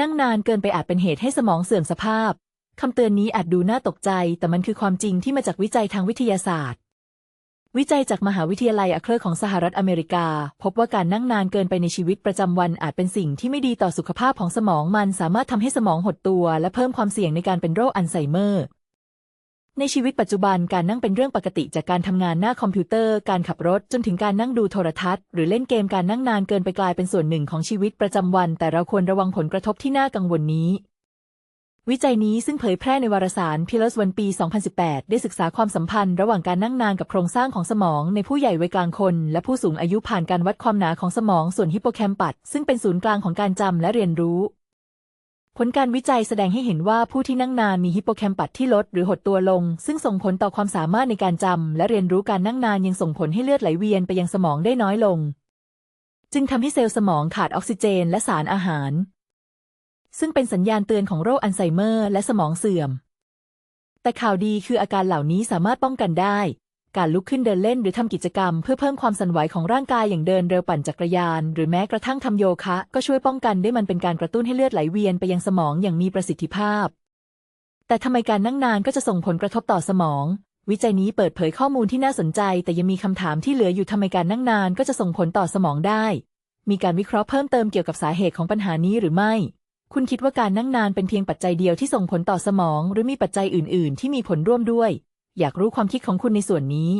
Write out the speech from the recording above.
นั่งนานเกินไปอาจเป็นเหตุให้สมองเสื่อมสภาพ คำเตือนนี้อาจดูน่าตกใจ แต่มันคือความจริงที่มาจากวิจัยทางวิทยาศาสตร์ วิจัยจากมหาวิทยาลัยอเครของสหรัฐอเมริกา พบว่าการนั่งนานเกินไปในชีวิตประจำวันอาจเป็นสิ่งที่ไม่ดีต่อสุขภาพของสมองมันสามารถทำให้สมองหดตัว และเพิ่มความเสี่ยงในการเป็นโรคอัลไซเมอร์ ในชีวิตปัจจุบันการนั่งเป็นเรื่องปกติจากการทำงานหน้าคอมพิวเตอร์ การขับรถจนถึงการนั่งดูโทรทัศน์ หรือเล่นเกมการนั่งนานเกินไปกลายเป็นส่วนหนึ่งของชีวิตประจำวัน แต่เราควรระวังผลกระทบที่น่ากังวลนี้ วิจัยนี้ซึ่งเผยแพร่ในวารสาร PLOS วันปี 2018 ได้ศึกษาความสัมพันธ์ ระหว่างการนั่งนานกับโครงสร้างของสมอง ในผู้ใหญ่วัยกลางคน และผู้สูงอายุผ่านการวัดความหนาของสมองส่วนฮิปโปแคมปัสซึ่งเป็นศูนย์กลางของการจำและเรียนรู้ ผลการวิจัยแสดงให้เห็นว่าผู้ที่นั่งนานมีฮิปโปแคมปัสที่ลดหรือหดตัวลง ซึ่งส่งผลต่อความสามารถในการจำและเรียนรู้การนั่งนานยังส่งผลให้เลือดไหลเวียนไปยังสมองได้น้อยลง จึงทำให้เซลล์สมองขาดออกซิเจนและสารอาหาร ซึ่งเป็นสัญญาณเตือนของโรคอัลไซเมอร์และสมองเสื่อม แต่ข่าวดีคืออาการเหล่านี้สามารถป้องกันได้ การลุกขึ้นเดินเล่นหรือทำกิจกรรมเพื่อเพิ่มความสั่นไหวของร่างกายอย่างเดินเร็วปั่นจักรยาน หรือแม้กระทั่งทำโยคะ ก็ช่วยป้องกันได้มันเป็นการกระตุ้นให้เลือดไหลเวียนไปยังสมองอย่างมีประสิทธิภาพ แต่ทำไมการนั่งนานก็จะส่งผลกระทบต่อสมอง วิจัยนี้เปิดเผยข้อมูลที่น่าสนใจ แต่ยังมีคำถามที่เหลืออยู่ทำไมการนั่งนานก็จะส่งผลต่อสมองได้ มีการวิเคราะห์เพิ่มเติมเกี่ยวกับสาเหตุของปัญหานี้หรือไม่ คุณคิดว่าการนั่งนานเป็นเพียงปัจจัยเดียวที่ส่งผลต่อสมอง หรือมีปัจจัยอื่น ๆ ที่มีผลร่วมด้วย อยากรู้ความคิดของคุณในส่วนนี้